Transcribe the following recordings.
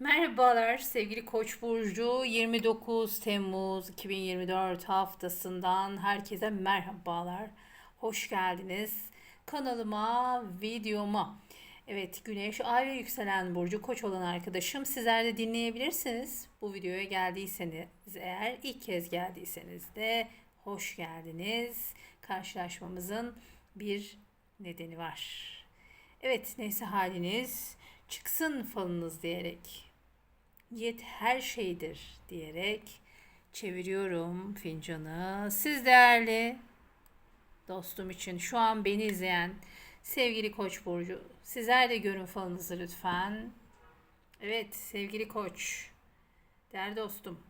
Merhabalar sevgili Koç burcu 29 Temmuz 2024 haftasından herkese merhabalar. Hoş geldiniz kanalıma, videoma. Evet, Güneş, Ay ve Yükselen burcu Koç olan arkadaşım sizler de dinleyebilirsiniz. Bu videoya geldiyseniz eğer ilk kez geldiyseniz de hoş geldiniz. Karşılaşmamızın bir nedeni var. Evet, neyse haliniz çıksın falınız diyerek Niyet her şeydir diyerek çeviriyorum fincanı. Siz değerli dostum için şu an beni izleyen sevgili Koç burcu sizler de görün falınızı lütfen. Evet sevgili Koç değerli dostum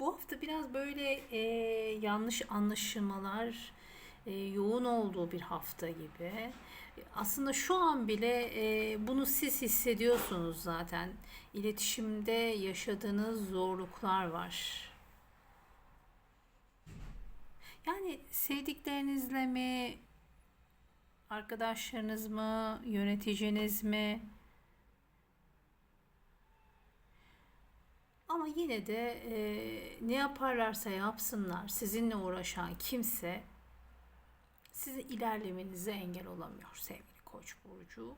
bu hafta biraz böyle e, yanlış anlaşılmalar e, yoğun olduğu bir hafta gibi. Aslında şu an bile e, bunu siz hissediyorsunuz zaten. İletişimde yaşadığınız zorluklar var. Yani sevdiklerinizle mi, arkadaşlarınız mı, yöneticiniz mi? Ama yine de e, ne yaparlarsa yapsınlar, sizinle uğraşan kimse sizin ilerlemenize engel olamıyor sevgili Koç burcu.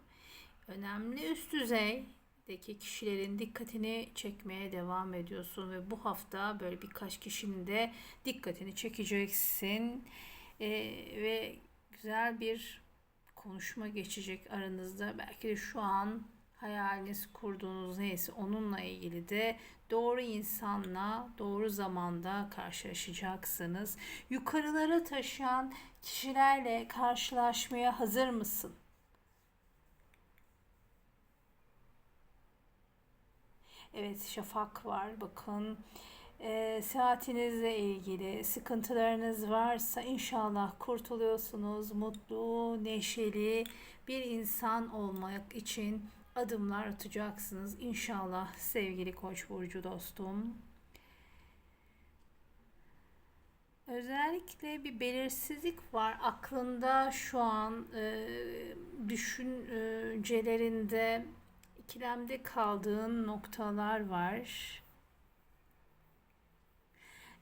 Önemli üst düzeydeki kişilerin dikkatini çekmeye devam ediyorsun ve bu hafta böyle birkaç kişinin de dikkatini çekeceksin ee, ve güzel bir konuşma geçecek aranızda. Belki de şu an hayaliniz kurduğunuz neyse onunla ilgili de doğru insanla doğru zamanda karşılaşacaksınız. Yukarılara taşıyan kişilerle karşılaşmaya hazır mısın? Evet şafak var bakın. E, saatinizle ilgili sıkıntılarınız varsa inşallah kurtuluyorsunuz. Mutlu, neşeli bir insan olmak için adımlar atacaksınız inşallah sevgili Koç burcu dostum. Özellikle bir belirsizlik var aklında şu an e, düşüncelerinde ikilemde kaldığın noktalar var.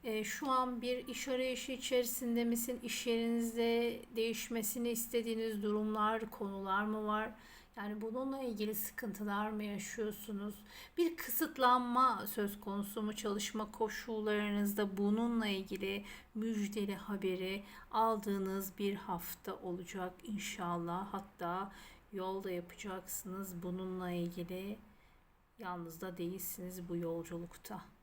E, şu an bir iş arayışı içerisinde misin? İş yerinizde değişmesini istediğiniz durumlar, konular mı var? Yani bununla ilgili sıkıntılar mı yaşıyorsunuz? Bir kısıtlanma söz konusu mu çalışma koşullarınızda bununla ilgili müjdeli haberi aldığınız bir hafta olacak inşallah. Hatta yolda yapacaksınız bununla ilgili. Yalnız da değilsiniz bu yolculukta.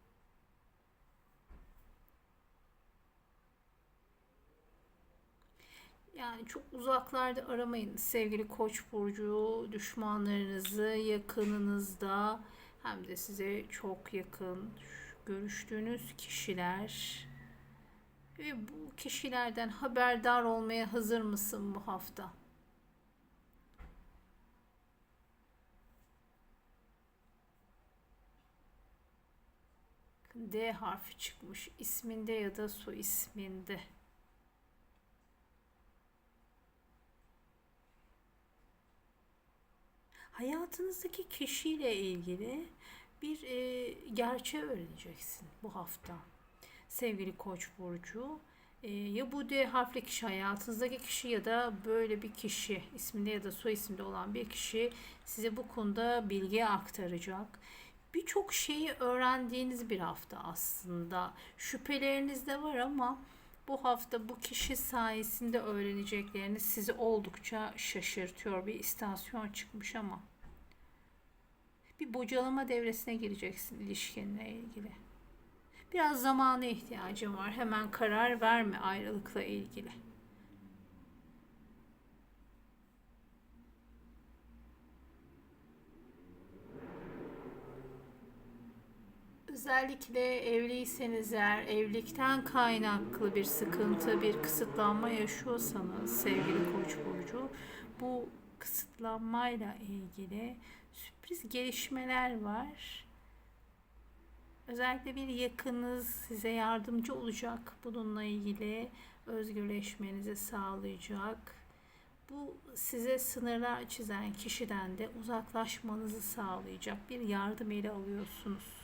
Yani çok uzaklarda aramayın sevgili Koç burcu düşmanlarınızı yakınınızda hem de size çok yakın görüştüğünüz kişiler ve bu kişilerden haberdar olmaya hazır mısın bu hafta? D harfi çıkmış isminde ya da soy isminde. Hayatınızdaki kişiyle ilgili bir e, gerçeği öğreneceksin bu hafta. Sevgili Koç burcu, e, ya bu D harfli kişi hayatınızdaki kişi ya da böyle bir kişi isminde ya da soy isimde olan bir kişi size bu konuda bilgi aktaracak. Birçok şeyi öğrendiğiniz bir hafta aslında. Şüpheleriniz de var ama bu hafta bu kişi sayesinde öğrenecekleriniz sizi oldukça şaşırtıyor. Bir istasyon çıkmış ama bir bocalama devresine gireceksin ilişkinle ilgili. Biraz zamana ihtiyacım var. Hemen karar verme ayrılıkla ilgili. Özellikle evliyseniz eğer evlilikten kaynaklı bir sıkıntı, bir kısıtlanma yaşıyorsanız sevgili Koç burcu bu kısıtlanmayla ilgili sürpriz gelişmeler var. Özellikle bir yakınız size yardımcı olacak bununla ilgili özgürleşmenizi sağlayacak. Bu size sınırlar çizen kişiden de uzaklaşmanızı sağlayacak bir yardım eli alıyorsunuz.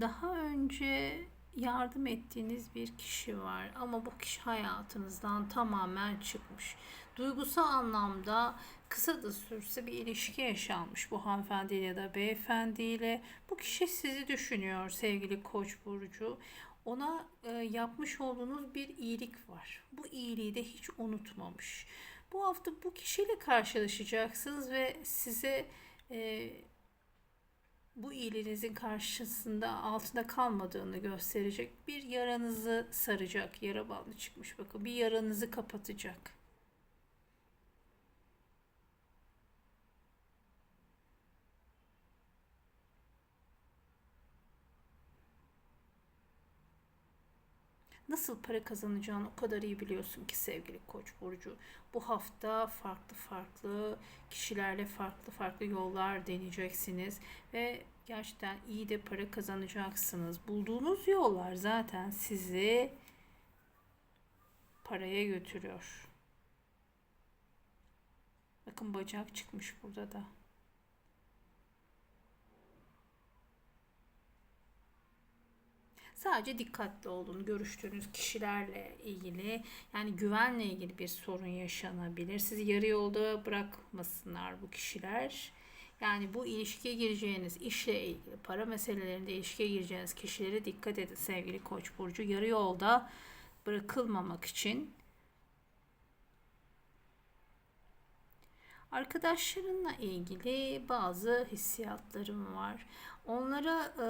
Daha önce yardım ettiğiniz bir kişi var ama bu kişi hayatınızdan tamamen çıkmış. Duygusal anlamda kısa da sürse bir ilişki yaşanmış bu hanımefendiyle ya da beyefendiyle. Bu kişi sizi düşünüyor sevgili Koç burcu. Ona e, yapmış olduğunuz bir iyilik var. Bu iyiliği de hiç unutmamış. Bu hafta bu kişiyle karşılaşacaksınız ve size e, bu iyiliğinizin karşısında altında kalmadığını gösterecek. Bir yaranızı saracak. Yara bandı çıkmış bakın. Bir yaranızı kapatacak. Nasıl para kazanacağını o kadar iyi biliyorsun ki sevgili Koç burcu. Bu hafta farklı farklı kişilerle farklı farklı yollar deneyeceksiniz ve gerçekten iyi de para kazanacaksınız. Bulduğunuz yollar zaten sizi paraya götürüyor. Bakın bacak çıkmış burada da. Sadece dikkatli olun görüştüğünüz kişilerle ilgili yani güvenle ilgili bir sorun yaşanabilir. Sizi yarı yolda bırakmasınlar bu kişiler. Yani bu ilişkiye gireceğiniz işle ilgili para meselelerinde ilişkiye gireceğiniz kişilere dikkat edin sevgili Koç burcu. Yarı yolda bırakılmamak için Arkadaşlarınla ilgili bazı hissiyatlarım var. Onlara e,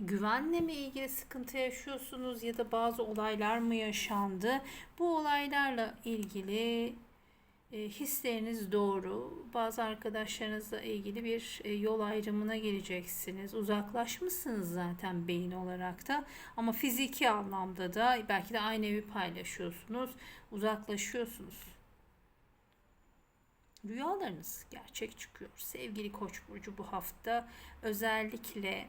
güvenle mi ilgili sıkıntı yaşıyorsunuz ya da bazı olaylar mı yaşandı? Bu olaylarla ilgili e, hisleriniz doğru. Bazı arkadaşlarınızla ilgili bir e, yol ayrımına geleceksiniz. Uzaklaşmışsınız zaten beyin olarak da ama fiziki anlamda da belki de aynı evi paylaşıyorsunuz. Uzaklaşıyorsunuz. Rüyalarınız gerçek çıkıyor. Sevgili Koç burcu bu hafta özellikle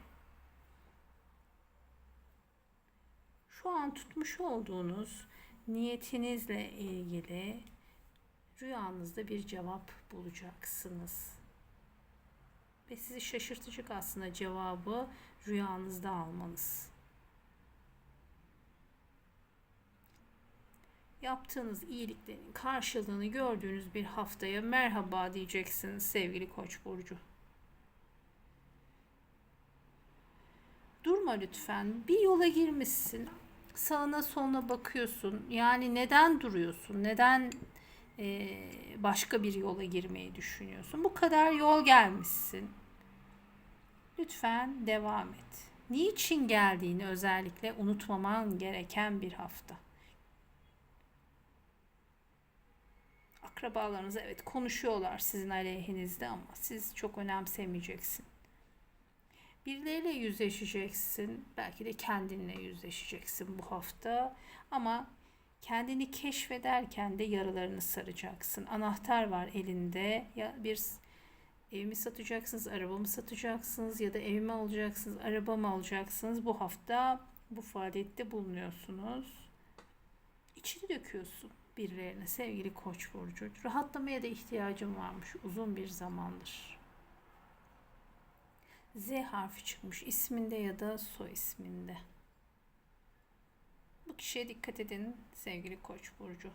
şu an tutmuş olduğunuz niyetinizle ilgili rüyanızda bir cevap bulacaksınız. Ve sizi şaşırtacak aslında cevabı rüyanızda almanız. Yaptığınız iyiliklerin karşılığını gördüğünüz bir haftaya merhaba diyeceksiniz sevgili Koç burcu. Durma lütfen. Bir yola girmişsin. Sağına soluna bakıyorsun. Yani neden duruyorsun? Neden e, başka bir yola girmeyi düşünüyorsun? Bu kadar yol gelmişsin. Lütfen devam et. Niçin geldiğini özellikle unutmaman gereken bir hafta. Akrabalarınız evet konuşuyorlar sizin aleyhinizde ama siz çok önemsemeyeceksin. Birileriyle yüzleşeceksin. Belki de kendinle yüzleşeceksin bu hafta. Ama kendini keşfederken de yaralarını saracaksın. Anahtar var elinde. Ya bir ev mi satacaksınız, araba mı satacaksınız ya da ev mi alacaksınız, araba mı alacaksınız? Bu hafta bu faaliyette bulunuyorsunuz. İçini döküyorsun birilerine sevgili Koç burcu. Rahatlamaya da ihtiyacım varmış uzun bir zamandır. Z harfi çıkmış isminde ya da soy isminde. Bu kişiye dikkat edin sevgili Koç burcu.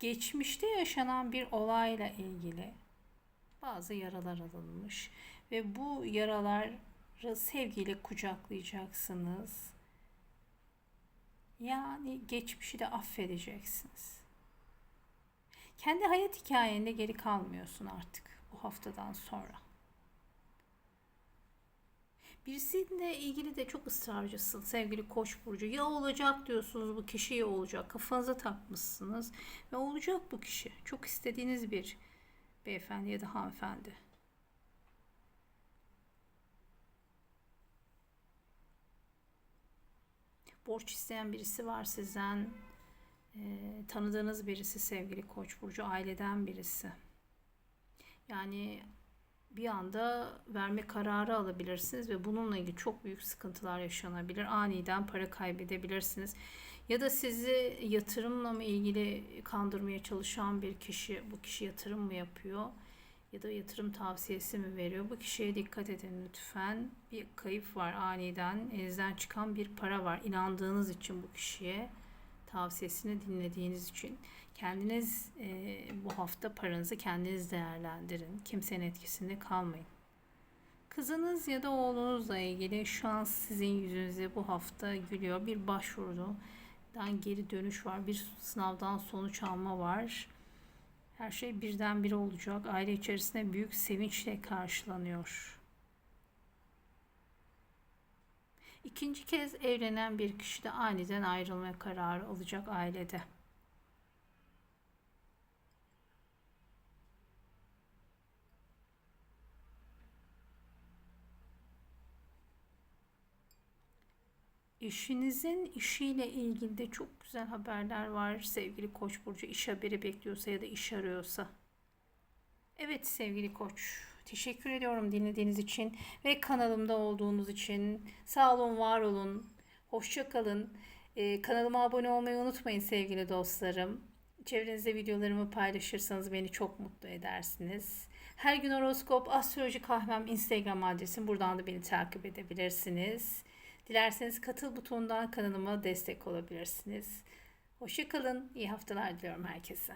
Geçmişte yaşanan bir olayla ilgili bazı yaralar alınmış ve bu yaraları sevgiyle kucaklayacaksınız. Yani geçmişi de affedeceksiniz. Kendi hayat hikayende geri kalmıyorsun artık bu haftadan sonra. Birisiyle ilgili de çok ısrarcısın sevgili Koç burcu. Ya olacak diyorsunuz bu kişi ya olacak. Kafanıza takmışsınız ve olacak bu kişi. Çok istediğiniz bir beyefendi ya da hanımefendi. Borç isteyen birisi var sizden. E, tanıdığınız birisi sevgili Koç burcu, aileden birisi. Yani bir anda verme kararı alabilirsiniz ve bununla ilgili çok büyük sıkıntılar yaşanabilir. Aniden para kaybedebilirsiniz. Ya da sizi yatırımla mı ilgili kandırmaya çalışan bir kişi, bu kişi yatırım mı yapıyor? Ya da yatırım tavsiyesi mi veriyor? Bu kişiye dikkat edin lütfen. Bir kayıp var aniden. Elinizden çıkan bir para var. İnandığınız için bu kişiye tavsiyesini dinlediğiniz için kendiniz e, bu hafta paranızı kendiniz değerlendirin. Kimsenin etkisinde kalmayın. Kızınız ya da oğlunuzla ilgili şans sizin yüzünüze bu hafta gülüyor. Bir başvurudan geri dönüş var. Bir sınavdan sonuç alma var. Her şey birdenbire olacak. Aile içerisinde büyük sevinçle karşılanıyor. İkinci kez evlenen bir kişi de aniden ayrılma kararı alacak ailede. İşinizin işiyle ilgili de çok güzel haberler var. Sevgili Koç burcu iş haberi bekliyorsa ya da iş arıyorsa. Evet sevgili Koç, teşekkür ediyorum dinlediğiniz için ve kanalımda olduğunuz için. Sağ olun, var olun. Hoşça kalın. Ee, kanalıma abone olmayı unutmayın sevgili dostlarım. Çevrenizde videolarımı paylaşırsanız beni çok mutlu edersiniz. Her gün horoskop, astroloji kahvem Instagram adresim. Buradan da beni takip edebilirsiniz. Dilerseniz katıl butonundan kanalıma destek olabilirsiniz. Hoşçakalın. İyi haftalar diliyorum herkese.